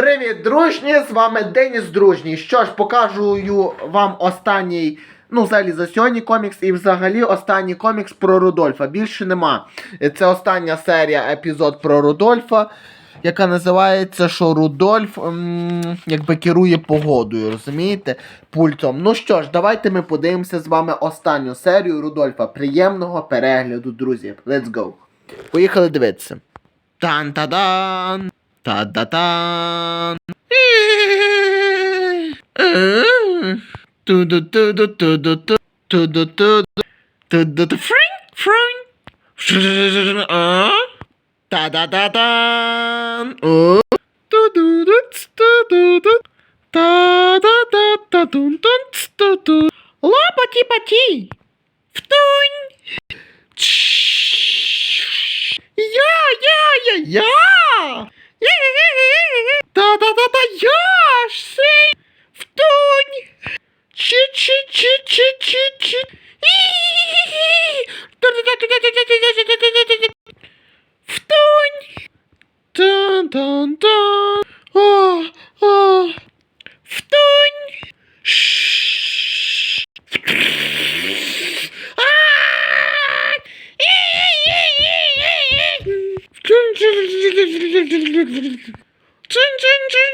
Привіт, дружні! З вами Деніс Дружній. Що ж, покажу вам останній, ну, взагалі за сьогодні комікс і взагалі останній комікс про Рудольфа. Більше нема. Це остання серія епізод про Рудольфа, яка називається, що Рудольф м, якби керує погодою, розумієте? Пультом. Ну що ж, давайте ми подивимося з вами останню серію Рудольфа. Приємного перегляду, друзі. Let's go. Поїхали дивитися. Тан-та-дан! 哒哒哒，嗯，嘟嘟嘟嘟嘟嘟嘟嘟嘟嘟嘟嘟嘟，fring fring，嘟嘟嘟嘟嘟，嗯，哒哒哒哒，哦，嘟嘟嘟嘟嘟嘟嘟，哒哒哒哒咚咚嘟嘟嘟，啦吧唧吧唧，咕咚，呀呀呀呀！Та-та-та-та, я ж сей! Втунь! Чи-чи-чи-чи-чи-чи! Втунь! Тан-тан-тан! О, о!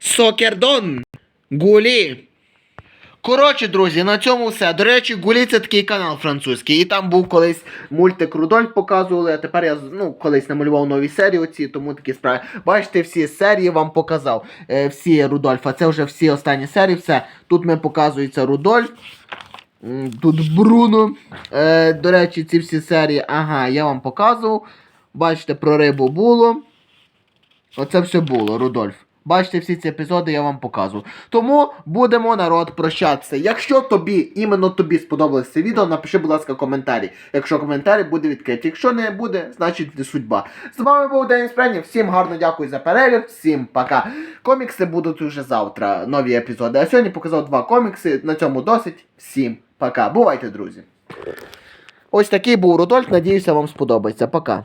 Сокердон! Гули! Коротше, друзі, на цьому все. До речі, Гулі це такий канал французький. І там був колись мультик Рудольф показували, а тепер я ну, колись намалював нові серії оці, тому такі справи. Бачите, всі серії вам показав. Е, всі Рудольфа. Це вже всі останні серії. Все. Тут ми показується Рудольф. Тут Бруно. Е, до речі, ці всі серії, ага, я вам показував. Бачите, про рибу було. Оце все було, Рудольф. Бачите, всі ці епізоди я вам показував. Тому будемо, народ, прощатися. Якщо тобі, іменно тобі сподобалось це відео, напиши, будь ласка, коментарі. Якщо коментарі буде відкриті. Якщо не буде, значить не судьба. З вами був Деніс Прені. Всім гарно дякую за перегляд, всім пока. Комікси будуть уже завтра, нові епізоди. А сьогодні показав два комікси. На цьому досить. Всім пока. Бувайте, друзі. Ось такий був Рудольф. Надіюся, вам сподобається. Пока.